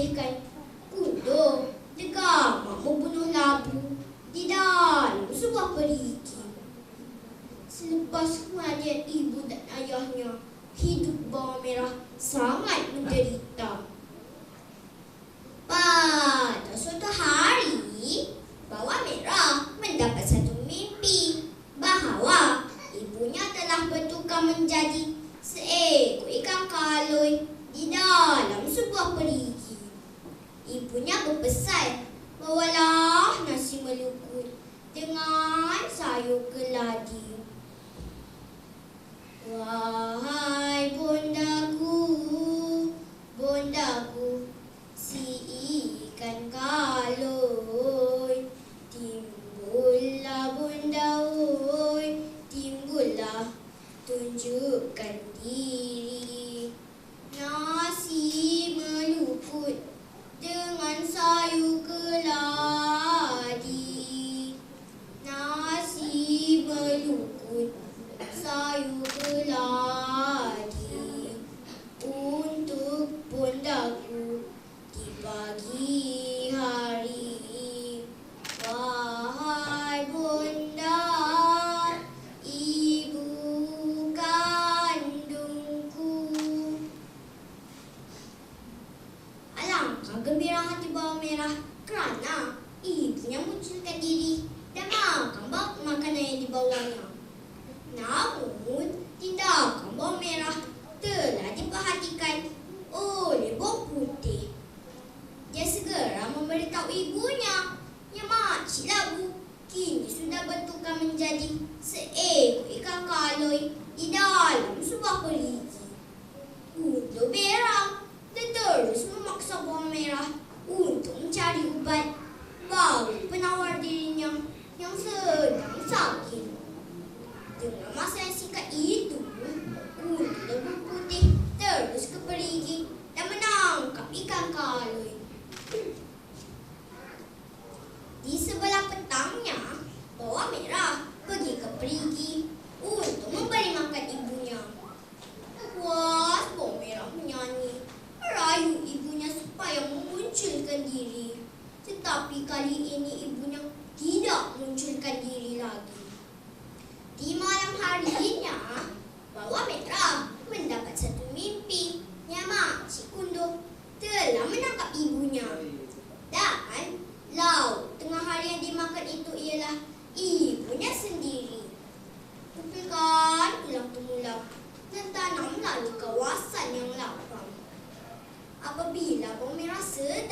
bersihkan kudur dekat mahu bunuh labu di dalam sebuah periki. Selepas kematian ibu dan ayahnya, hidup bawang merah sangat menderita. yugladi. Wahai bondaku, bondaku, si ikan kaloi, timbullah bondaoi, timbullah tunjukkan diri. Nasi meluput dengan sayur keladi. kegembiraan di bawah merah kerana ibunya munculkan diri dan makan bak makanan yang dibawanya. Namun, tindakan bawah merah telah diperhatikan oleh bau putih. Dia segera memberitahu ibunya yang makcik labu kini sudah bertukar menjadi seekor ikan kaloi di dalam sebuah kulit. Kudu berang dia terus sok merah oh, untuk mencari ubat bau penawar dirinya yang sedang.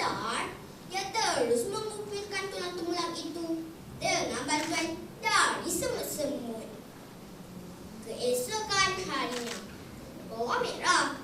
Besar, dia terus mengumpulkan tulang tumulang itu dengan bantuan dari semut-semut. Keesokan harinya, bawah merah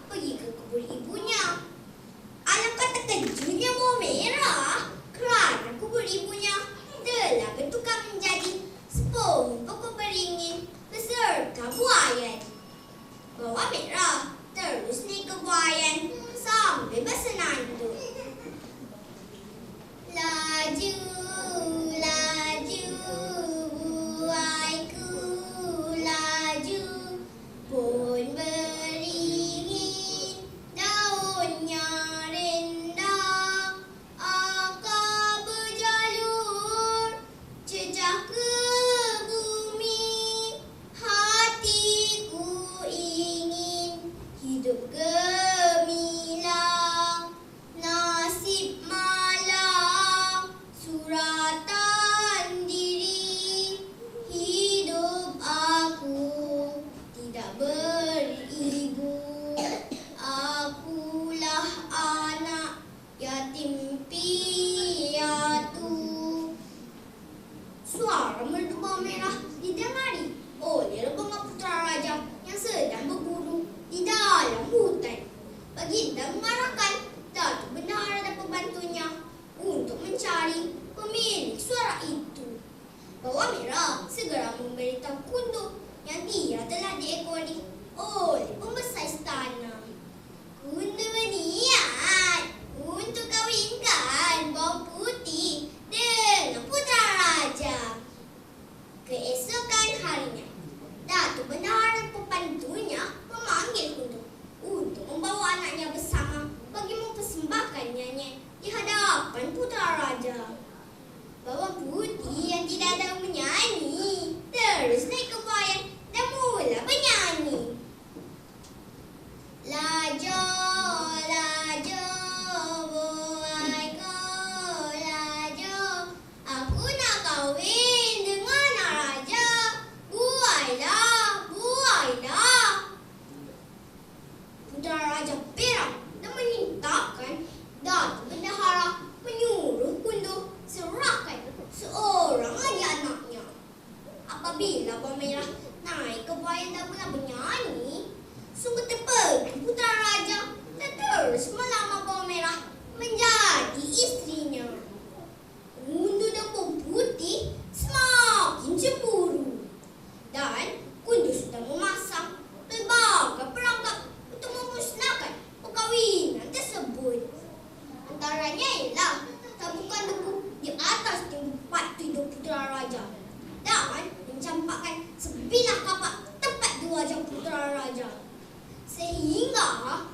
알아?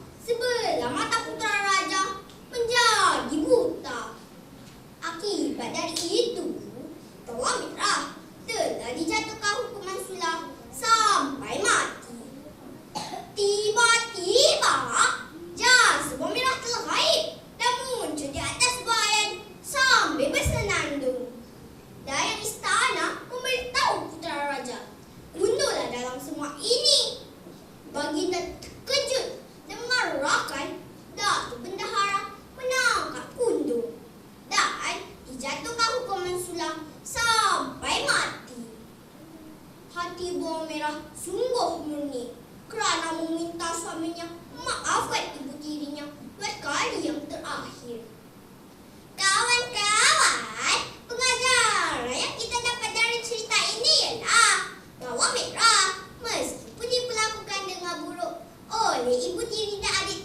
meminta suaminya maafkan ibu tirinya buat kali yang terakhir. Kawan-kawan, pengajaran yang kita dapat dari cerita ini ialah bahawa Merah meskipun diperlakukan dengan buruk oleh ibu tiri dan adik